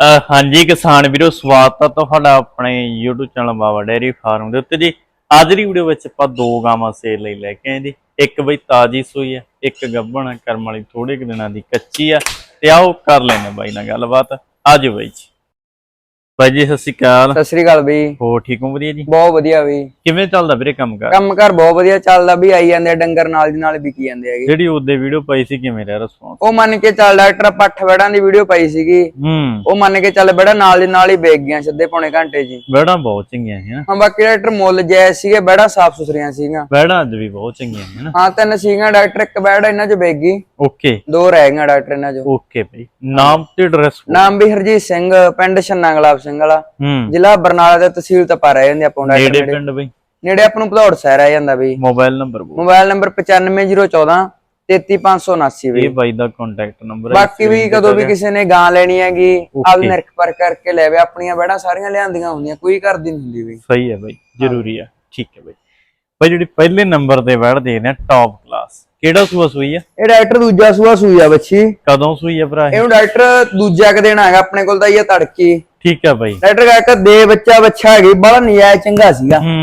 ਅਹ ਹਾਂਜੀ ਕਿਸਾਨ ਵੀਰੋ, ਸਵਾਗਤ ਹੈ ਤੁਹਾਡਾ ਆਪਣੇ YouTube channel Baba dairy farm ਦੇ ਉੱਤੇ ਜੀ। ਅੱਜ ਦੀ ਵੀਡੀਓ ਵਿੱਚ ਆਪਾਂ ਦੋ ਗਾਵਾਂ ਸੇਲ ਲਈ ਲੈ ਕੇ ਆਏ ਜੀ। ਇੱਕ ਬਈ ਤਾਜੀ ਸੂਈ ਹੈ ਇੱਕ ਗੱਭਣ ਕਰਮ ਵਾਲੀ ਥੋੜੇ ਕੁ ਦਿਨਾਂ ਦੀ ਕੱਚੀ ਆ। ਤੇ ਆਓ ਕਰ ਲੈਨੇ ਬਾਈ ਨਾਲ ਗੱਲਬਾਤ। ਆਜੋ ਬਾਈ ਜੀ। ਬਾਈ ਜੀ ਸਤਿ ਸ਼੍ਰੀ ਅਕਾਲ। ਸਤਿ ਸ੍ਰੀ ਅਕਾਲ ਬਈ। ਹੋ ਠੀਕ ਹੋ? ਵਧੀਆ ਜੀ? ਬਹੁਤ ਵਧੀਆ ਬਈ। ਕਿਵੇਂ ਚੱਲਦਾ ਵੀਰੇ ਕੰਮ ਕਰ? ਕੰਮ ਕਾਰ ਬਹੁਤ ਵਧੀਆ ਚੱਲਦਾ ਵੀ ਆਈ ਜਾਂਦੇ ਡੰਗਰ ਨਾਲ ਦੀ ਨਾਲ ਵਿਕੀ ਜਾਂਦੇ ਹੈਗੇ। ਜਿਹੜੀ ਉਹਦੇ ਵੀਡੀਓ ਪਾਈ ਸੀ ਕਿਵੇਂ ਰਿਹਾ ਰਿਸਪੌਂਸ ਉਹ ਮੰਨ ਕੇ ਚੱਲ ਡਾਕਟਰ ਪੱਠ ਵੜਾਂ ਦੀ ਵੀਡੀਓ ਪਾਈ ਸੀਗੀ। ਹੂੰ। ਉਹ ਮੰਨ ਕੇ ਚੱਲ ਬੜਾ ਨਾਲ ਦੀ ਨਾਲ ਹੀ ਵੇਚ ਗਿਆ ਸਿੱਧੇ ਪੌਣੇ ਘੰਟੇ ਜੀ ਬੈੜਾਂ ਬਹੁਤ ਚੰਗੀਆਂ ਨਾ ਹਾਂ ਬਾਕੀ ਡਾਕਟਰ ਮੁੱਲ ਜੈ ਸੀਗੇ ਬੜਾ ਸਾਫ਼ ਸੁਥਰੀਆਂ ਸੀਗੀਆਂ। ਬੈੜਾਂ ਅੱਜ ਵੀ ਬਹੁਤ ਚੰਗੀਆਂ ਨਾ ਹਾਂ ਤਿੰਨ ਸੀਗੀਆਂ ਡਾਕਟਰ ਇੱਕ ਬੈੜ ਇਹਨਾਂ ਚ ਵੇਚ ਗਈ। ਓਕੇ। ਦੋ ਰਹਿ ਗਈਆਂ ਡਾਕਟਰ ਇਹਨਾਂ ਚ। ਓਕੇ ਬਈ। ਨਾਮ ਤੇ ਐਡਰੈਸ ਨਾਮ ਵੀ ਹਰਜੀਤ ਸਿੰਘ ਪਿੰਡ ਛੰਨਾ ਗੁਲਾਬ ਸਿੰਘ ਵਾਲਾ ਹੂੰ। ਜ਼ਿਲ੍ਹਾ ਬਰਨਾਲਾ ਤੇ ਤਹਿਸੀਲ ਤਪਾ ਰਹਿ ਜਾਂਦੇ ਆਪਾਂ ਨੇੜੇ ਡਾਕਟਰ ਪਿੰਡ ਬਈ। ਨੇੜੇ ਆਪਾਂ ਨੂੰ ਭਦੌੜ ਸਹਿ ਰਹਿ ਜਾਂਦਾ ਬਈ। ਮੋਬਾਈਲ ਨੰਬਰ ਬੋਲ। ਮੋਬਾਈਲ ਨੰਬਰ 95014 33579 ਬਈ। ਇਹ ਬਾਈ ਦਾ ਕੰਟੈਕਟ ਨੰਬਰ ਹੈ ਬਾਕੀ ਵੀ ਕਦੋਂ ਵੀ ਕਿਸੇ ਨੇ ਗਾਂ ਲੈਣੀ ਹੈਗੀ. ਆਪ ਨਿਰਖ ਪਰ ਕਰਕੇ ਲੈਵੇ ਆਪਣੀਆਂ ਬੈੜਾਂ ਸਾਰੀਆਂ ਲਿਆਂਦੀਆਂ ਹੁੰਦੀਆਂ ਕੋਈ ਕਰਦੀ ਨਹੀਂ ਹੁੰਦੀ ਵੀ ਸਹੀ ਹੈ ਬਾਈ ਜ਼ਰੂਰੀ ਆ ਠੀਕ ਹੈ ਬਾਈ। ਬਾਈ ਜਿਹੜੀ ਪਹਿਲੇ ਨੰਬਰ ਤੇ ਵੜ ਦੇ ਨੇ ਟੌਪ ਕਲਾਸ ਕਿਹੜਾ ਸੂਆ ਸੂਈ ਆ? ਇਹ ਡਾਕਟਰ ਦੂਜਾ ਸੂਆ ਸੂਈ ਆ ਬੱਚੀ। ਕਦੋਂ ਸੂਈ ਆ ਭਰਾ ਇਹ? ਇਹਨੂੰ ਡਾਕਟਰ ਦੂਜਾ ਕ ਦੇਣਾ ਹੈਗਾ ਆਪਣੇ ਕੋਲ ਤਾਂ ਇਹ ਆ ਤੜਕੀ। ਠੀਕ ਆ ਬਾਈ। ਡਾਕਟਰ ਕਹਿੰਦਾ ਦੇ ਬੱਚਾ ਬੱਚਾ ਹੈਗੀ ਬੜਾ ਨਜਾਇਜ਼ ਚੰਗਾ ਸੀਗਾ। ਹੂੰ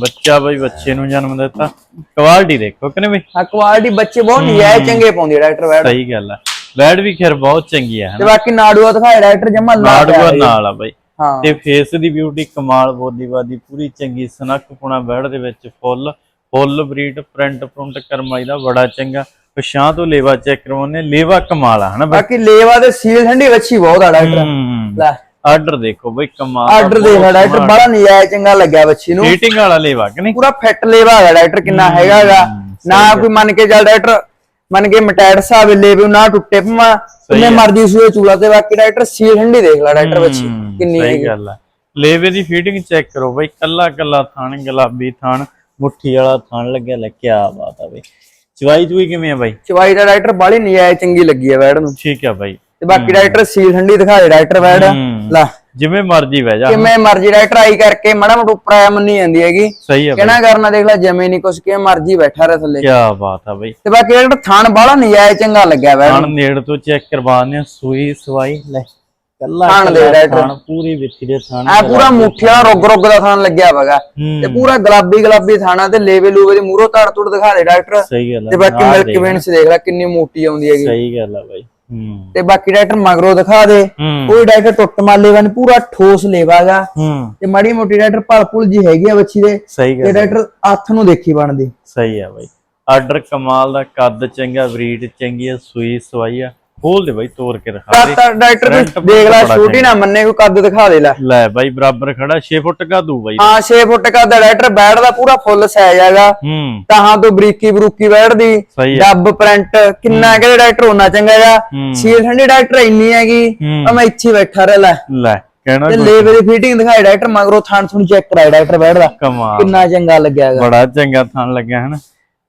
ਬੱਚਾ ਬਾਈ ਬੱਚੇ ਨੂੰ ਜਨਮ ਦਿੱਤਾ। ਕੁਆਲਿਟੀ ਦੇਖੋ ਕਿਨੇ ਬਈ? ਆ ਕੁਆਲਿਟੀ ਬੱਚੇ ਬਹੁਤ ਨਜਾਇਜ਼ ਚੰਗੇ ਪਾਉਂਦੀ ਡਾਕਟਰ ਵੈਡ ਸਹੀ ਗੱਲ ਆ। ਬੈਡ ਵੀ ਖੈਰ ਬਹੁਤ ਚੰਗੀ ਆ ਤੇ ਹਨਾ? ਬਾਕੀ ਨਾੜੂਆ ਦਿਖਾਏ ਡਾਕਟਰ ਜਮਾ ਲਾ ਨਾੜੂਆ ਨਾਲ ਆ ਬਾਈ। ਹਾਂ। ਤੇ ਫੇਸ ਦੀ ਬਿਊਟੀ ਕਮਾਲ ਬੋਦੀਵਾਦੀ ਪੂਰੀ ਚੰਗੀ ਸਨਕ ਪੁਣਾ ਬੈੜ ਦੇ ਵਿੱਚ full. Full breed print print ਕਰਮਾਈ ਦਾ ਬੜਾ ਚੰਗਾ। ਪਛਾਂ ਤੋਂ ਲੇਵਾ ਚੈੱਕ ਕਰਵਾਉਣੇ ਲੇਵਾ ਕਮਾਲ ਆ ਹਨਾ ਬਾਕੀ ਲੇਵਾ ਦੇ ਸੀਲ ਠੰਡੀ ਵੱਛੀ ਬਹੁਤ ਆ ਡਾਕਟਰ। ਲੈ। ਆਰਡਰ ਦੇਖੋ ਬਈ ਕਮਾਲ ਆਰਡਰ ਦੇਖ ਡਾਕਟਰ ਬੜਾ ਨਜਾਇਜ਼ ਚੰਗਾ ਲੱਗਿਆ ਬੱਚੀ ਨੂੰ। ਹੀਟਿੰਗ ਵਾਲਾ ਲੇਵਾ ਕਿ ਨਹੀਂ? ਪੂਰਾ ਫਿੱਟ ਲੇਵਾ ਹੈਗਾ ਡਾਕਟਰ ਕਿੰਨਾ ਹੈਗਾਗਾ ਨਾ ਕੋਈ ਮੰਨ ਕੇ ਚੱਲ ਡਾਕਟਰ ਮੰਨ ਕੇ ਮਟੈਡ ਸਾਹਿਬ ਲੇਵੇ ਨਾ ਟੁੱਟੇ ਪਮਾ ਕਿੰਨੇ ਮਰਜ਼ੀ ਸੂਏ ਚੂਲਾ ਤੇ ਬਾਕੀ ਡਾਕਟਰ ਸੀਲ ਠੰਡੀ ਦੇਖ ਲੈ ਡਾਕਟਰ ਹੂੰ, ਕਿੰਨੀ ਸਹੀ ਹੈਗੀ। ਗੱਲ ਆ। ਲੇਵੇ ਦੀ ਫੀਟਿੰਗ ਚੈੱਕ ਕਰੋ ਬਈ ਕੱਲਾ ਕੱਲਾ ਥਣ ਗੁਲਾਬੀ ਥਣ ਮੁੱਠੀ ਵਾਲਾ ਥਣ ਲੱਗਿਆ ਲੈ ਕੀ ਬਾਤ ਆ ਬਈ। ਚਵਾਈ ਚੂਈ ਕਿਵੇਂ ਆ ਬਾਈ? ਚਵਾਈ ਦਾ ਡਾਕਟਰ ਬਾਲੀ ਨਜਾਇਜ਼ ਚੰਗੀ ਲੱਗੀ ਹੈ ਵੈੜ ਨੂੰ। ਠੀਕ ਆ ਬਾਈ। ਤੇ ਬਾਕੀ ਡਾਕਟਰ ਸੀਲ ਠੰਡੀ ਦਿਖਾ ਦੇ ਡਾਕਟਰ ਵੈੜ। ਲੈ। ਜਿਵੇਂ ਮਰਜ਼ੀ ਬਹਿ ਜਾ। ਕਿਵੇਂ ਮਰਜ਼ੀ ਡਾਕਟਰ ਆਈ ਕਰਕੇ ਮਾੜਾ ਮੋਟਾ ਉੱਪਰ ਆਇਆ ਮੰਨੀ ਜਾਂਦੀ ਹੈਗੀ। ਸਹੀ ਆ ਕਿਹਨਾ ਕਰਨਾ ਦੇਖ ਲੈ ਜਮੇ ਨਹੀਂ ਕੁਛ ਕਿ ਮਰਜ਼ੀ ਬੈਠਾ ਰਹੇ ਥੱਲੇ। ਕੀ ਬਾਤ ਆ ਬਈ। ਤੇ ਬਾਕੀ ਡਾਕਟਰ ਥਾਣ ਬਾਲਾ ਨਜਾਇਜ਼ ਚੰਗਾ ਲੱਗਿਆ ਵੈੜ ਥਣ ਨੇੜ ਤੋਂ ਚੈੱਕ ਕਰਵਾਉਂਦੇ ਆ ਸੂਈ ਸਵਾਈ ਲੈ। ਕੱਲਾ ਥਣ ਦੇ ਡਾਕਟਰ। ਥਣ ਪੂਰੀ ਵਿੱਥੀ ਦੇ ਥਣ ਆ ਪੂਰਾ ਮੁੱਠੀ ਵਾਲਾ ਰੁੱਗ ਰੁੱਗ ਦਾ ਥਾਣ ਲੱਗਿਆ ਵਗਾ ਹੂੰ। ਤੇ ਪੂਰਾ ਗੁਲਾਬੀ ਗੁਲਾਬੀ ਥਾਣਾ ਤੇ ਲੇਵੇ ਲੂਵੇ ਦੇ ਮੂਹਰੋਂ ਧੜ ਤੁੜ ਦਿਖਾ ਦੇ ਡਾਕਟਰ। ਸਹੀ ਗੱਲ ਤੇ ਬਾਕੀ ਨਾਲ ਮਿਲਕ ਦੇਖ। ਵੇਨਸ ਦੇਖ ਲੈ ਕਿੰਨੀ ਮੋਟੀ ਆਉਂਦੀ ਹੈਗੀ। ਸਹੀ ਗੱਲ ਆ ਬਾਈ ਹੂੰ। ਤੇ ਬਾਕੀ ਡਾਕਟਰ ਮਗਰੋਂ ਦਿਖਾ ਦੇ। ਹੂੰ। ਕੋਈ ਡਾਕਟਰ ਟੁੱਟ ਮਾਲੇ ਵਨ ਪੂਰਾ ਠੋਸ ਲੇਵਾਗਾ ਹੂੰ। ਤੇ ਮਾੜੀ ਮੋਟੀ ਡਾਕਟਰ ਭਲਪੁਲ ਜੀ ਹੈਗੀ ਆ ਬੱਚੀ ਦੇ। ਸਹੀ ਤੇ ਗੱਲ ਆ, ਡਾਕਟਰ ਹੱਥ ਨੂੰ ਦੇਖੀ ਬਣਦੀ। ਸਹੀ ਆ ਬਾਈ। ਆਰਡਰ ਕਮਾਲ ਦਾ ਕੱਦ ਚੰਗਾ ਬਰੀਡ ਚੰਗੀ ਆ ਸੂਈ ਸਵਾਈ ਆ। ਖੋਲ ਦੇ ਬਾਈ ਤੋੜ ਕੇ ਰਖਾ ਦੇ। ਤਾਂ ਡਾਕਟਰ ਤੂੰ ਦੇਖ ਲੈ ਛੋਟੀ ਨਾ ਮੰਨੇ ਕੋਈ ਕੱਦ ਦਿਖਾ ਦੇ ਲੈ। ਲੈ ਬਾਈ ਬਰਾਬਰ ਖੜਾ 6 ਫੁੱਟ ਕਾ ਦੂ ਬਾਈ। ਹਾਂ 6 ਫੁੱਟ ਕੱਦ ਦਾ ਡਾਕਟਰ ਬੈਡ ਦਾ ਪੂਰਾ ਫੁੱਲ ਸਾਈਜ਼ ਹੈਗਾ। ਹੂੰ। ਤਾਹਾਂ ਤੋਂ ਬਰੀਕੀ ਬਰੂਕੀ ਆ ਡੱਬ ਪ੍ਰਿੰਟ ਕਿੰਨਾ ਕਹਿੰਦੇ ਡਾਕਟਰ ਹੋਣਾ ਚੰਗਾ ਹੈਗਾ। ਹੂੰ। ਸੀਲ ਠੰਡੀ ਡਾਕਟਰ ਇੰਨੀ ਹੈਗੀ ਹੂੰ। ਆ ਮੈਂ ਇੱਥੇ ਹੀ ਬੈਠਾ ਰਹਿ ਲੈ। ਲੈ ਕਹਿਣਾ ਤੇ ਲੇਵੇ ਦੀ ਫਿਟਿੰਗ ਦਿਖਾਈ ਡਾਕਟਰ ਮਗਰੋਂ ਥਣ ਥਣ ਚੈੱਕ ਕਰਾਈ ਡਾਕਟਰ ਬੈਠਦਾ। ਕਮਾਲ। ਕਿੰਨਾ ਚੰਗਾ ਲੱਗਿਆ ਹੈਗਾ। ਬੜਾ ਚੰਗਾ ਥਣ ਲੱਗਿਆ ਹਨ?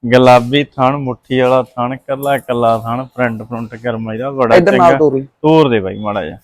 ਗੁਲਾਬੀ ਥਣ ਮੁੱਠੀ ਵਾਲਾ ਥਣ ਕੱਲਾ ਕੱਲਾ ਥਣ ਪ੍ਰਿੰਟ ਪ੍ਰਿੰਟ ਕਰਮਾਈ ਦਾ ਬੜਾ ਚੰਗਾ। ਤੋਰੀ ਦੇ ਬਾਈ ਮਾੜਾ ਜਿਹਾ।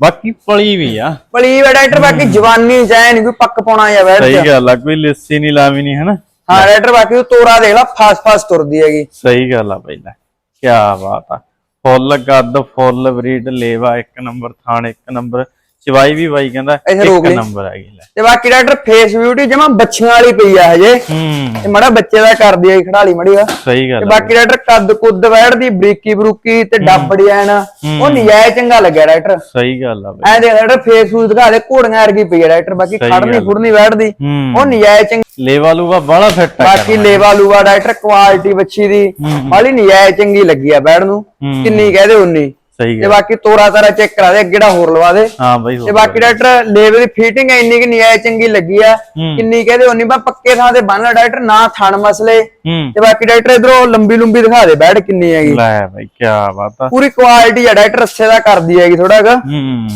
ਬਾਕੀ ਪਲੀ ਵੀ ਆ। ਪਲੀ ਵੇ ਡਾਕਟਰ ਬਾਕੀ ਜਵਾਨੀ ਚਾਹੇ ਨਹੀਂ ਕੋਈ ਪੱਕ ਪਾਉਣਾ ਜਾਂ ਬੈਠ ਸਹੀ ਗੱਲ ਆ ਕੋਈ ਲਿੱਸੀ ਨਹੀਂ ਲਾਵੀ ਨਹੀਂ ਹਨਾ? ਹਾਂ ਡਾਕਟਰ ਬਾਕੀ ਉਹ ਤੋਰਾ ਦੇਖ ਲੈ ਫਾਸ ਫਾਸ ਤੁਰਦੀ ਹੈਗੀ। ਸਹੀ ਗੱਲ ਆ ਪਹਿਲਾਂ ਕੀ ਬਾਤ ਆ। ਫੁੱਲ ਗੱਦ ਫੁੱਲ ਬਰੀਡ ਲੇਵਾ ਇੱਕ ਨੰਬਰ ਥਾਣ ਇੱਕ ਨੰਬਰ ਚਵਾਈ ਵੀ ਬਾਈ ਕਹਿੰਦਾ ਇੱਕ। ਨੰਬਰ ਆ ਗਈ ਲੈ। ਤੇ ਬਾਕੀ ਡਾਕਟਰ ਫੇਸ ਬਿਊਟੀ ਜਮਾ ਬੱਚਿਆਂ ਵਾਲੀ ਪਈ ਆ ਹਜੇ। ਹੂੰ। ਤੇ ਮੜਾ ਬੱਚੇ ਦਾ ਕਰਦੀ ਆ ਖੜਾਲੀ ਮੜੀ ਆ। ਸਹੀ ਤੇ ਗੱਲ ਆ ਬਾਕੀ ਡਾਕਟਰ ਕੱਦ ਕੁੱਦ ਵੈੜਦੀ ਬਰੀਕੀ ਬਰੂਕੀ ਤੇ ਡੱਬ ਡਿਜ਼ਾਈਨ ਉਹ ਨਜਾਇਜ਼ ਚੰਗਾ ਲੱਗਿਆ ਡਾਕਟਰ। ਸਹੀ ਗੱਲ ਆ ਬਾਈ। ਐ ਦੇਖ ਡਾਕਟਰ ਫੇਸ ਫੂਸ ਦਿਖਾ ਦੇ ਘੋੜੀਆਂ ਵਰਗੀ ਪਈ ਆ ਡਾਕਟਰ। ਬਾਕੀ ਖੜਨੀ ਗੱਲ। ਫੁੜਨੀ ਵੈੜਦੀ ਹੂੰ। ਉਹ ਨਜਾਇਜ਼ ਚੰਗੀ ਲੇਵਾ ਲੂਵਾ ਬੜਾ ਫਿੱਟ ਆ ਬਾਕੀ ਲੇਵਾ ਲੂਵਾ ਡਾਕਟਰ ਕੁਆਲਿਟੀ ਬੱਚੀ ਦੀ। ਬਾਲੀ ਨਜਾਇਜ਼ ਚੰਗੀ ਲੱਗੀ ਆ ਬੈੜ ਨੂੰ। ਕਿੰਨੀ ਕਹਦੇ ਉਨੀ। ਸਹੀ ਤੇ ਗੱਲ ਬਾਕੀ ਤੋਰਾ ਤਾਰਾ ਚੈੱਕ ਕਰਾ ਦੇ ਅੱਗੇ ਦਾ ਹੋਰ ਲਵਾ ਦੇ। ਹਾਂ ਬਾਈ ਤੇ ਬਾਕੀ ਡਾਕਟਰ ਲੇਵਲ ਦੀ ਫਿਟਿੰਗ ਇੰਨੀ ਕਿ ਨਜਾਇਜ਼ ਚੰਗੀ ਲੱਗੀ ਆ। ਕਿੰਨੀ ਕਹਦੇ ਉਨੀ ਬਾ ਪੱਕੇ ਥਾਂ ਤੇ ਬੰਨ ਡਾਕਟਰ ਨਾ ਥਣ ਮਸਲੇ। ਤੇ ਬਾਕੀ ਡਾਕਟਰ ਇਧਰੋਂ ਲੰਬੀ ਲੰਬੀ ਦਿਖਾ ਦੇ ਬੈੜ ਕਿੰਨੀ ਹੈਗੀ। ਲੈ ਬਾਈ ਕੀ ਬਾਤ ਆ। ਪੂਰੀ ਕੁਆਲਿਟੀ ਆ ਡਾਕਟਰ ਰੱਸੇ ਦਾ ਕਰਦੀ ਹੈਗੀ ਥੋੜਾ ਜਿਹਾ ਹੂੰ।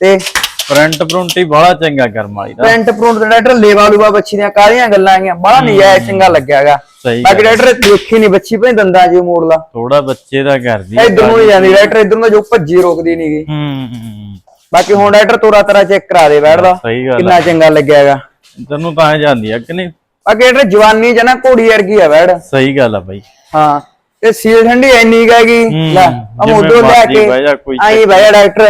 ਤੇ ਪ੍ਰਿੰਟ ਪ੍ਰਿੰਟੀ ਬੜਾ ਚੰਗਾ ਕਰਮ ਵਾਲੀ ਦਾ ਪ੍ਰਿੰਟ ਪ੍ਰਿੰਟ ਦਾ ਡਾਕਟਰ ਲੇਵਾ ਲੂਵਾ ਬੱਚੀ ਦੀਆਂ ਕਾਹਦੀਆਂ ਗੱਲਾਂ ਆਈਆਂ ਬੜਾ ਨਜਾਇਜ਼ ਚੰਗਾ ਲੱਗਿਆ ਹੈਗਾ ਸਹੀ ਬਾਕੀ ਡਾਕਟਰ ਦੇਖੀ ਨਹੀਂ ਬੱਚੀ ਭਈ ਦੰਦਾਂ ਜੀ ਮੋੜ ਲਾ। ਥੋੜਾ ਬੱਚੇ ਦਾ ਕਰਦੀ। ਇਧਰ ਨੂੰ ਨਹੀਂ ਜਾਂਦੀ ਡਾਕਟਰ ਇਧਰ ਨੂੰ ਜੋ ਭੱਜੀ ਰੋਕਦੀ ਨਹੀਂਗੀ ਹੂੰ ਹੂੰ। ਬਾਕੀ ਹੁਣ ਡਾਕਟਰ ਤੋਰਾ ਤਰਾ ਚੈੱਕ ਕਰਾ ਦੇ ਬੈਠਦਾ ਕਿੰਨਾ ਚੰਗਾ ਲੱਗਿਆ ਹੈਗਾ ਤੈਨੂੰ ਤਾਂ ਜਾਂਦੀ ਆ ਕਿ ਨਹੀਂ? ਬਾਕੀ ਡਾਕਟਰ ਜਵਾਨੀ ਚ ਨਾ ਘੋੜੀ ਵਰਗੀ ਆ ਬੈੜ ਸਹੀ ਗੱਲ ਆ ਬਾਈ। ਹਾਂ। ਤੇ ਸੀਲ ਠੰਡੀ ਹੈਗੀ। ਹੂੰ, ਲੈ ਲਿਆ ਮਰਜ਼ੀ ਕੇ ਆਈ ਬਹਿ ਡਾਕਟਰ।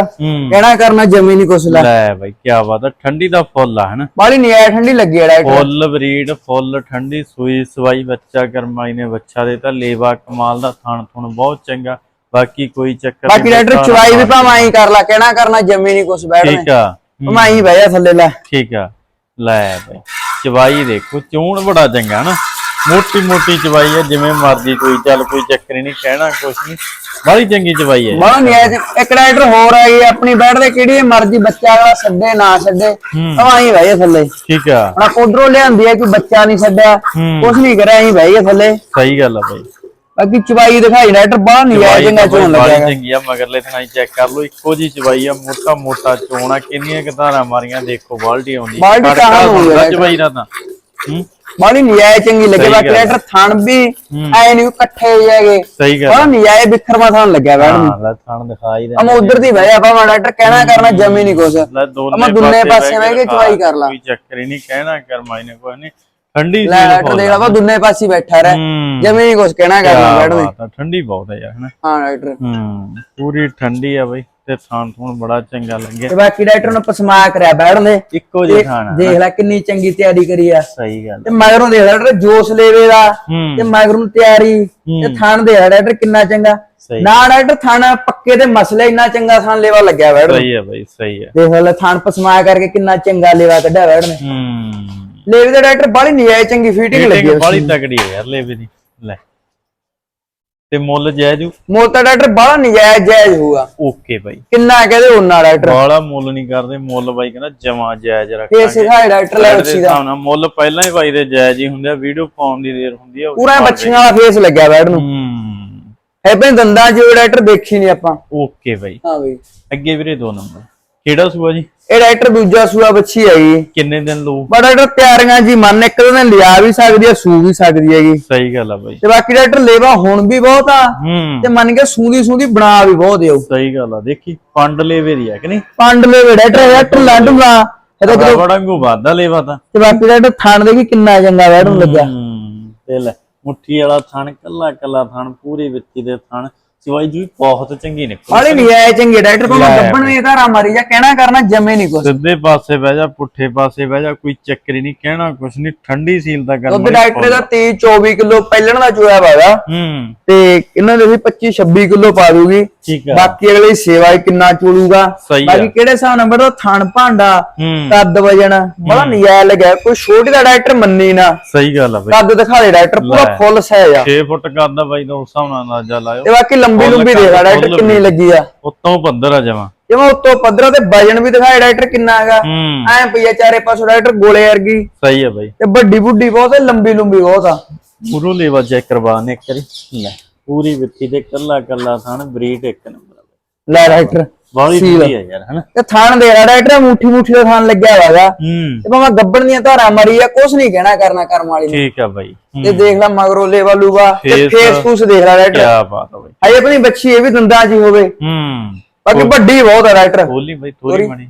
ਕਹਿਣਾ ਕਰਨਾ ਜਮੀ ਨਹੀਂ ਕੁਛ ਲੈ। ਲੈ ਬਾਈ ਕੀ ਬਾਤ ਹੈ ਠੰਡੀ ਦਾ ਫੁੱਲ ਆ ਹਨਾ? ਬਾਲੀ ਨਿਆਇ ਠੰਡੀ ਲੱਗੀ ਆ ਡਾਕਟਰ। ਫੁੱਲ ਬਰੀਡ ਫੁੱਲ ਠੰਡੀ ਸੂਈ ਸਵਾਈ ਬੱਚਾ ਕਰਮਾਈ ਨੇ ਬੱਚਾ ਦੇ ਤਾਂ ਲੇਵਾ ਕਮਾਲ ਦਾ ਥਣ ਥੁਣ ਬਹੁਤ ਚੰਗਾ। ਬਾਕੀ ਕੋਈ ਚੱਕਰ ਬਾਕੀ ਡਾਕਟਰ ਚਵਾਈ ਵੀ ਭਾਵੇਂ ਆਈ ਕਰ ਲਾ ਕਹਿਣਾ ਕਰਨਾ ਜਮੀ ਨਹੀਂ ਕੁਛ ਬੈਠਣਾ ਠੀਕ ਆ ਭਾਵੇਂ ਆਈ ਜਾ ਥੱਲੇ ਲੈ। ਠੀਕ ਆ ਲੈ ਬਾਈ। ਚਵਾਈ ਦੇਖੋ ਚੂਣ ਬੜਾ ਚੰਗਾ ਨਾ ਮੋਟੀ ਮੋਟੀ ਚਵਾਈ ਹੈ ਜਿਵੇਂ ਮਰਜ਼ੀ ਕੋਈ ਚੱਲ ਕੋਈ ਚੱਕਰ ਹੀ ਨਹੀਂ ਕਹਿਣਾ ਕੁਛ ਨਹੀਂ। ਬੜੀ ਚੰਗੀ ਚਵਾਈ ਹੈ। ਨਿਆਇ ਚ- ਇੱਕ ਡਾਕਟਰ ਹੋਰ ਆ ਗਈ ਆਪਣੀ ਬੈਠ ਦੇ ਕਿਹੜੀ ਮਰਜ਼ੀ ਬੱਚਾ ਵਾਲਾ ਛੱਡੇ ਨਾ ਛੱਡੇ। ਹੂੰ। ਭਾਵੇਂ ਆਈ ਥੱਲੇ। ਠੀਕ ਆ। ਹੁਣ ਕੋਡਰੋਂ ਲਿਆਂਦੀ ਹੈ ਕਿ ਬੱਚਾ ਨਹੀਂ ਛੱਡਿਆ। ਹੂੰ। ਕੁਛ ਨਹੀਂ ਕਰਿਆ ਆਈ ਜਾ ਥੱਲੇ। ਸਹੀ ਗੱਲ ਆ ਬਾਈ ਬਾਕੀ ਚਵਾਈ ਦਿਖਾਈ ਡਾਕਟਰ ਬਾਹਰ ਨਹੀਂ ਆਇਆ ਬਾਈ ਚੋਣ ਬੜੀ ਲੱਗਿਆ। ਚੰਗੀ ਆ ਮਗਰਲੇ ਥਾਈ ਚੈੱਕ ਕਰ ਲਓ। ਇੱਕੋ ਜੀ ਚਵਾਈ ਆ ਮੋਟਾ ਮੋਟਾ ਚੋਣਾ ਕਿੰਨੀਆਂ ਕਿਤਾਰਾਂ ਮਾਰੀਆਂ ਦੇਖੋ ਬਾਲਟੀ ਆਉਂਦੀ। ਬਾਲਟੀ ਖੜਕਾ ਕਹਾਂ ਨੂੰ ਹੁੰਦਾ ਹੋਇਆ ਚਵਾਈ ਦਾ ਤਾਂ। ਹੂੰ? ਬਾਹਲੀ ਨਿਆਇ ਚੰਗੀ ਲੱਗੇ ਸਹੀ ਬਾਕੀ ਗੱਲ ਥਣ ਵੀ। ਐ ਨਹੀਂ ਇਕੱਠੇ ਜਾਗੇ ਸਹੀ ਗੱਲ ਬਿਖਰਮਾ ਥਣ ਲੱਗਿਆ ਨੂੰ ਹਾਂ ਲੈ ਥਣ ਦਿਖਾਈ ਦੇ ਅਮ ਉਧਰ ਦੀ ਜਾ ਭਾਵੇਂ ਡਾਕਟਰ ਕਹਿਣਾ ਕਰਨਾ ਜਮੀ ਨਹੀਂ ਕੁਛ। ਲੈ ਅਮਾ ਦੁੰਨੇ ਪਾਸੇ ਬਹਿ ਕੇ ਚਵਾਈ ਕਰ ਲਾ। ਕੋਈ ਚੱਕਰ ਹੀ ਨਹੀਂ ਕਹਿਣਾ ਕਰਮਾਈ ਨੇ ਕੋਈ ਨਹੀਂ। ਠੰਡੀ ਲੈ ਸੀਲ ਡਾਕਟਰ ਦੇਖ ਲਾ ਵਾ ਦੁੰਨੇ ਪਾਸੇ ਬੈਠਾ ਰਹਿ। ਹੂੰ। ਜਮੀ ਨਹੀਂ ਕੁਛ ਕਹਿਣਾ ਕਰਨਾ ਨੂੰ ਠੰਡੀ ਬਹੁਤ ਹੈ ਯਾਰ ਹਨਾ। ਹਾਂ ਡਾਕਟਰ। ਹੂੰ ਪੂਰੀ ਠੰਡੀ ਆ ਬਈ। ਤੇ ਥਾਂ ਥੂਣ ਬੜਾ ਚੰਗਾ ਲੱਗਿਆ ਤੇ ਬਾਕੀ ਡਾਕਟਰ ਨੂੰ ਪਸਮਾ ਕਰਿਆ ਬੈਠਣ ਦੇ। ਇੱਕੋ ਜਿਹਾ ਥਾਣਾ ਦੇਖ ਲੈ ਕਿੰਨੀ ਚੰਗੀ ਤਿਆਰੀ ਕਰੀ ਆ। ਸਹੀ ਗੱਲ। ਤੇ ਮਗਰੋਂ ਦੇਖ ਲੈ ਡਾਕਟਰ ਜੋਸ਼ ਲੈਵੇ ਦਾ। ਤੇ ਮਗਰੋਂ ਤਿਆਰੀ। ਤੇ ਥਣ ਦੇ ਡਾਕਟਰ ਕਿੰਨਾ ਚੰਗਾ। ਨਾ ਡਾਕਟਰ ਥਣ ਪੱਕੇ ਤੇ ਮਸਲੇ ਇੰਨਾ ਚੰਗਾ ਥਣ ਲੈਵਾ ਲੱਗਿਆ ਬੈਠ ਸਹੀ ਹੈ ਬਈ ਸਹੀ ਹੈ ਦੇਖ ਲੈ ਥਣ ਪਸਮਾ ਕਰਕੇ ਕਿੰਨਾ ਚੰਗਾ ਲੈਵਾ ਕੱਢਿਆ ਬੈਠ ਨੇ। ਲੈਵੇ ਦਾ ਡਾਕਟਰ ਬੜੀ ਨਿਆਇ ਚੰਗੀ ਫੀਟਿੰਗ ਲੱਗੀ ਬੜੀ ਤਕੜੀ ਹੈ ਯਾਰ ਲੈ ਵੀ ਦੀ। ਲੈ। ਤੇ ਮੁੱਲ ਜਾਇਜੂ ਮੋਲ ਤਾਂ ਡਾਕਟਰ ਬੜਾ ਨਜਾਇਜ਼ ਜਾਇਜ਼ ਹੋਊਗਾ। ਓਕੇ ਬਾਈ। ਕਿੰਨਾ ਕਹਦੇ ਉਹਨਾਂ ਡਾਕਟਰ? ਬਾਲਾ ਮੁੱਲ ਨਹੀਂ ਕਰਦੇ ਮੁੱਲ ਬਾਈ ਕਹਿੰਦਾ ਜਮਾ ਜਾਇਜ਼ ਰੱਖਾਂਗੇ। ਸਿਖਾਏ ਡਾਕਟਰ ਲੈ ਦੇ ਬੱਚੀ ਦਾ ਹਿਸਾਬ ਨਾਲ ਮੁੱਲ ਪਹਿਲਾਂ ਹੀ ਬਾਈ ਦੇ ਜਾਇਜ਼ ਹੀ ਹੁੰਦੇ ਆ ਵੀਡੀਓ ਪਾਉਣ ਦੀ ਦੇਰ ਹੁੰਦੀ ਆ ਪੂਰਾ ਬੱਚੀਆਂ ਵਾਲਾ ਫੇਸ ਲੱਗਿਆ ਬੈਠ ਨੂੰ। ਹੂੰ। ਹੈ ਭਈ ਦੰਦਾਂ ਜੋ ਡਾਕਟਰ ਦੇਖੀ ਨਹੀਂ ਆਪਾਂ। ਓਕੇ ਬਾਈ। ਹਾਂ ਬਈ। ਅੱਗੇ ਵੀਰੇ ਦੋ ਨੰਬਰ। ਕਿਹੜਾ ਸੂਆ ਜੀ? ਇਹ ਡਾਕਟਰ ਦੂਜਾ ਸੂਆ ਬੱਚੀ ਹੈਗੀ ਕਿੰਨੇ ਦਿਨ ਲੂ ਬਟ ਡਾਕਟਰ ਤਿਆਰੀਆਂ ਜੀ ਮੰਨ ਇੱਕ ਦਿਨ ਲਿਆ ਵੀ ਸਕਦੀ ਹੈ ਸੂ ਵੀ ਸਕਦੀ ਹੈਗੀ ਸਹੀ ਗੱਲ ਆ ਬਾਈ। ਤੇ ਬਾਕੀ ਡਾਕਟਰ ਲੇਵਾ ਹੁਣ ਵੀ ਬਹੁਤ ਆ ਤੇ ਮੰਨ ਕੇ ਸੂਦੀ ਸੂਦੀ ਬਣਾ ਵੀ ਬਹੁਤ ਦਿਓ। ਸਹੀ ਗੱਲ ਆ ਦੇਖੀ ਪੰਡ ਲੇਵੇ ਦੀ ਆ ਕਿ ਨਹੀਂ? ਪੰਡ ਲੇਵੇ ਡਾਕਟਰ ਡਾਕਟਰ ਲਾਡੂਗਾ ਇਹਦਾ ਜਦੋਂ ਬੜਾ ਗੋ ਵਾਦਾ ਲੇਵਾ ਤਾਂ। ਤੇ ਬਾਕੀ ਡਾਕਟਰ ਥਾਣ ਦੇ ਕਿੰਨਾ ਚੰਗਾ ਨੂੰ ਲੱਗਿਆ ਹੂੰ ਤੇ ਲੈ ਮੁੱਠੀ ਵਾਲਾ ਥਣ ਕੱਲਾ ਕੱਲਾ ਥਣ ਪੂਰੀ ਵਿੱਚੀ ਦੇ ਥਣ। ਸਿਵਾਈ ਜੀ ਬਹੁਤ ਚੰਗੀ ਨਿਕਲ ਹਾਲੇ ਨਹੀਂ ਆਇਆ ਚੰਗੇ ਡਾਕਟਰ ਕੋਲ ਗੱਬਣ ਵੀ ਧਾਰਾ ਮਾਰੀ ਜਾ ਕਹਿਣਾ ਕਰਨਾ ਜਮੇ ਨਹੀਂ ਕੁਛ। ਸਿੱਧੇ ਪਾਸੇ ਬਹਿ ਜਾ ਪੁੱਠੇ ਪਾਸੇ ਬਹਿ ਜਾ ਕੋਈ ਚੱਕਰ ਹੀ ਨਹੀਂ ਕਹਿਣਾ ਕੁਛ ਨਹੀਂ ਠੰਡੀ ਸੀਲ ਦਾ ਦੁੱਧ ਕਰਨਾ ਡਾਕਟਰ ਦਾ 23 24 ਕਿਲੋ ਪਹਿਲਣ ਦਾ ਚੋਇਆ ਵਾਗਾ ਹੂੰ। ਤੇ ਇਹਨਾਂ ਦੇ ਵੀ 25 26 ਕਿਲੋ ਪਾ ਦੂਗੀ। ਠੀਕ ਆ। ਬਾਕੀ ਅਗਲੇ ਦੀ ਸੇਵਾ ਹੀ ਕਿੰਨਾ ਚੋਲੂਗਾ। ਬਾਕੀ ਕਿਹੜੇ ਹਿਸਾਬ ਨਾਲ ਬੜਾ ਥਣ ਭਾਂਡਾ ਹੂੰ। ਕੱਦ ਵਜਣ ਬੜਾ ਨਜ਼ਾਰਾ ਲੱਗਿਆ। ਕੋਈ ਛੋਟੀ ਦਾ ਡਾਕਟਰ ਮੰਨੀ ਨਾ। ਸਹੀ ਗੱਲ ਆ ਬਈ। ਕੱਦ ਦਿਖਾ ਦੇ ਡਾਕਟਰ ਪੂਰਾ। ਫੁੱਲ ਸਾਈਜ਼ ਆ। 6 ਫੁੱਟ ਕਰਦਾ ਬਾਈ ਦਾ ਉਸ ਹਿਸਾਬ ਨਾਲ ਅੰਦਾਜ਼ਾ ਲਾਇਓ। ਤੇ ਬਾਕੀ ਲੰਬੀ ਲੰਬੀ ਡਾਕਟਰ ਫੁੱਲ ਕਿੰਨੀ ਲੱਗੀ ਆ। ਉੱਤੋਂ ਪੰਦਰ ਆ ਜਮਾ। ਜਿਵੇਂ ਉੱਤੋਂ ਪੱਧਰਾ ਤੇ ਵਜਨ ਵੀ ਦਿਖਾਏ ਡਾਕਟਰ ਕਿੰਨਾ ਹੈਗਾ। ਹੂੰ। ਐ ਪਈਆ ਚਾਰੇ ਪਾਸੋਂ ਡਾਕਟਰ ਗੋਲੇ ਵਰਗੀ। ਸਹੀ ਆ ਬਾਈ। ਤੇ ਵੱਡੀ ਬੁੱਢੀ ਬਹੁਤ ਹੈ ਲੰਬੀ ਲੰਬੀ ਬਹੁਤ ਆ। ਪੂਰੋ ਲੇਵਾ ਚੈੱਕ ਕਰਵਾ ਨੇ ਲੈ। ਪੂਰੀ ਵਿੱਚੀ ਦੇ ਕੱਲਾ ਕੱਲਾ ਥਣ ਬਰੀਡ ਇੱਕ ਨੰਬਰ ਲੈ ਡਾਕਟਰ ਬਾਲੀ ਵਧੀਆ ਯਾਰ ਹਨਾ? ਤੇ ਥਾਣ ਦੇ ਡਾਕਟਰ ਮੁੱਠੀ ਮੁੱਠੀ ਦਾ ਥਾਣ ਲੱਗਿਆ ਹੋਗਾ। ਹੂੰ। ਤੇ ਭਾਵੇਂ ਗੱਬਣ ਦੀਆਂ ਧਾਰਾਂ ਮਰੀ ਆ ਕੁਛ ਨਹੀਂ ਕਹਿਣਾ ਕਰਨਾ ਕਰਮ ਵਾਲੀ ਨੇ। ਠੀਕ ਆ ਬਾਈ। ਤੇ ਦੇਖ ਲੈ ਮਗਰੋਂ ਲੇਵਾ ਲੂਗਾ ਤੇ ਫੇਸ ਫੂਸ ਦੇਖ ਲੈ ਡਾਕਟਰ। ਕੀ ਬਾਤ ਆ ਬਾਈ। ਹਾਏ ਆਪਣੀ ਬੱਚੀ ਇਹ ਵੀ ਦੰਦਾਂ ਹੀ ਹੋਵੇ। ਹੂੰ। ਬਾਕੀ ਵੱਡੀ ਬਹੁਤ ਆ ਡਾਕਟਰ। ਖੋਲੀ ਬਾਈ ਥੋੜੀ ਮਣੀ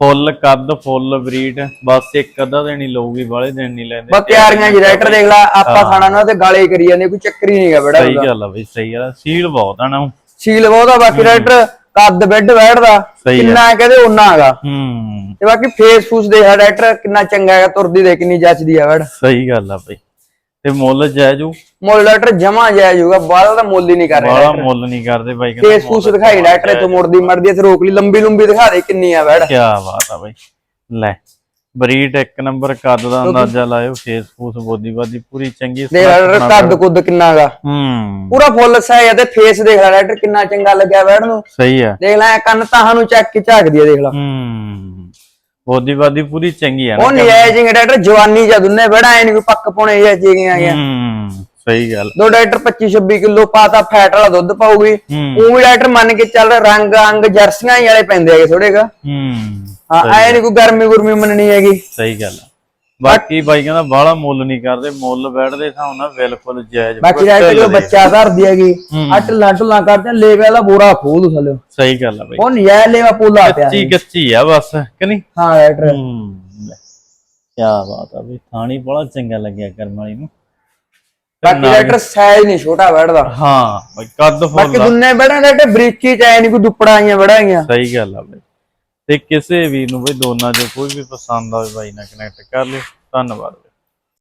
ਫੁੱਲ ਕੱਦ ਫੁੱਲ ਬਰੀਡ ਬਸ ਇੱਕ ਅੱਧਾ ਦਿਨ ਹੀ ਲਊਗੀ ਬਾਲੇ ਦਿਨ ਨਹੀਂ ਲੈਂਦੇ। ਬਸ ਤਿਆਰੀਆਂ ਜੀ ਡਾਕਟਰ ਦੇਖ ਲੈ ਆਪਾਂ ਖਾਣਾ ਨਾ ਤੇ ਗਾਲੇ ਕਰੀ ਜਾਂਦੇ ਕੋਈ ਚੱਕਰ ਹੀ ਨਹੀਂਗਾ ਬੜਾ ਸਹੀ ਗੱਲ ਆ ਬਾਈ ਸਹੀ ਗੱਲ ਆ ਸੀਲ ਬਹੁਤ ਆ ਨਾ। ਸੀਲ ਬਹੁਤ ਆ ਬਾਕੀ ਡਾਕਟਰ ਕੱਦ ਬੈੱਡ ਬੈਠਦਾ। ਕਿੰਨਾ ਕਹਦੇ ਉਹਨਾਂ ਹੈਗਾ। ਹੂੰ। ਤੇ ਬਾਕੀ ਫੇਸ ਫੂਸ ਦੇਖ ਡਾਕਟਰ ਕਿੰਨਾ ਚੰਗਾ ਹੈਗਾ ਤੁਰਦੀ ਦੇ ਕਿੰਨੀ ਜੱਚਦੀ ਆ ਬੈਡ ਸਹੀ ਗੱਲ ਆ ਬਾਈ। ਤੇ ਮੁੱਲ ਜਾਇਜੂ ਮੁੱਲ ਡਾਕਟਰ ਜਮਾ ਜਾਇ ਜਾਊਗਾ ਬਾਹਰ ਦਾ ਮੁੱਲ ਹੀ ਨਹੀਂ ਕਰ ਰਿਹਾ ਬਾਲਾ ਮੁੱਲ ਨਹੀਂ ਕਰਦੇ ਬਾਈ ਫੇਸ ਫੂਸ ਦਿਖਾਈ ਡਾਕਟਰ ਇੱਥੋਂ ਮੁੜਦੀ ਮੜਦੀ ਇੱਥੇ ਰੋਕ ਲਈ ਲੰਬੀ ਲੰਬੀ ਦਿਖਾ ਦੇ ਕਿੰਨੀ ਆ ਬੈਡ ਕੀ ਬਾਤ ਆ ਬਾਈ। ਲੈ ਬਰੀਡ ਇੱਕ ਨੰਬਰ ਕੱਦ ਦਾ ਅੰਦਾਜ਼ਾ ਲਾਇਓ ਫੇਸ ਫੂਸ ਬੋਦੀ ਬਾਦੀ ਪੂਰੀ ਚੰਗੀ ਦੇਖ ਲੈ ਡਾਕਟਰ ਕੱਦ ਕੁੱਦ ਕਿੰਨਾ ਹੈਗਾ ਹੂੰ। ਪੂਰਾ ਫੁੱਲ ਸਾਇਆ ਤੇ ਫੇਸ ਦੇਖ ਲੈ ਡਾਕਟਰ ਕਿੰਨਾ ਚੰਗਾ ਲੱਗਿਆ ਬੈਡ ਨੂੰ। ਸਹੀ ਆ। ਦੇਖ ਲੈ ਕੰਨ ਤਾਂ ਨੂੰ ਚੱਕ ਕੇ ਝਾਕਦੀ ਆ ਦੇਖ ਲੈ। ਹੂੰ। ਬੋਦੀ ਬਾਦੀ ਪੂਰੀ ਚੰਗੀ ਆ ਨਾ ਉਹ ਨਜਾਇਜ਼ ਡਾਕਟਰ ਜਵਾਨੀ ਜਾਂ ਦੁੰਨੇ ਬੜਾ ਐ ਨਹੀਂ ਕੋਈ ਪੱਕ ਪੁਣੇ ਜਾਂ ਚੀਗੀਆਂ ਆ। ਹੂੰ ਸਹੀ ਗੱਲ। ਦੋ ਡਾਕਟਰ 25 26 ਕਿਲੋ ਪਾਤਾ ਫੈਟ ਵਾਲਾ ਦੁੱਧ ਪਾਉਗੀ ਉਹ ਵੀ ਡਾਕਟਰ ਮੰਨ ਕੇ ਚੱਲ ਰੰਗ ਅੰਗ ਜਰਸੀਆਂ ਵਾਲੇ ਪੈਂਦੇ ਹੈਗੇ ਥੋੜੇਗਾ ਹੂੰ ਹਾਂ ਐ ਨਹੀਂ ਕੋਈ ਗਰਮੀ ਗੁਰਮੀ ਮੰਨਣੀ ਹੈਗੀ। ਸਹੀ ਗੱਲ ਬਾਕੀ ਬਾਈ ਕਹਿੰਦਾ ਬਾਹਲਾ ਮੁੱਲ ਨਹੀਂ ਕਰਦੇ ਮੁੱਲ ਬੈਠਦੇ ਹਿਸਾਬ ਨਾਲ ਬਿਲਕੁਲ ਜਾਇਜ਼ ਬਾਕੀ ਡਾਕਟਰ ਜਦੋਂ ਬੱਚਾ ਧਰਦੀ ਹੈਗੀ ਢਿੱਲਾਂ ਢੁੱਲਾਂ ਕਰਦੇ ਲੇਵੇ ਦਾ ਬੋਰਾ ਖੋਲ ਥੱਲੇ ਸਹੀ ਗੱਲ ਆ ਬਾਈ। ਉਹ ਨਜਾਇਜ਼ ਲੇਵਾ ਪੋਲਾ ਪਿਆ ਕੱਚੀ ਕੱਚੀ ਆ ਬਸ ਕਿ ਨਹੀਂ? ਹਾਂ ਡਾਕਟਰ ਹੂੰ ਕੀ ਬਾਤ ਆ ਬਈ ਥਾਣੀ ਬੜਾ ਚੰਗਾ ਲੱਗਿਆ ਕਰਮ ਵਾਲੀ ਨੂੰ। ਬਾਕੀ ਡਾਕਟਰ ਸਾਈਜ਼ ਨਹੀਂ ਛੋਟਾ ਬੈਠਦਾ। ਹਾਂ ਬਈ ਕੱਦ ਬਾਕੀ ਫੁੱਲ ਆ। ਦੁੰਨੇ ਬੜਾ ਡਾਕਟਰ ਬਰੀਕੀ ਚ ਐ ਨਹੀਂ ਕੋਈ ਦੁੱਪੜਾ ਆਈਆਂ ਬੜਾ ਆਈਆਂ। ਸਹੀ ਗੱਲ ਆ ਬਈ। ਤੇ ਕਿਸੇ ਵੀ ਨੂੰ ਵੀ ਦੋਨਾਂ ਚੋਂ ਕੋਈ ਵੀ ਪਸੰਦ ਆਵੇ ਬਾਈ ਨਾਲ ਕਨੈਕਟ ਕਰ ਲਿਓ। ਧੰਨਵਾਦ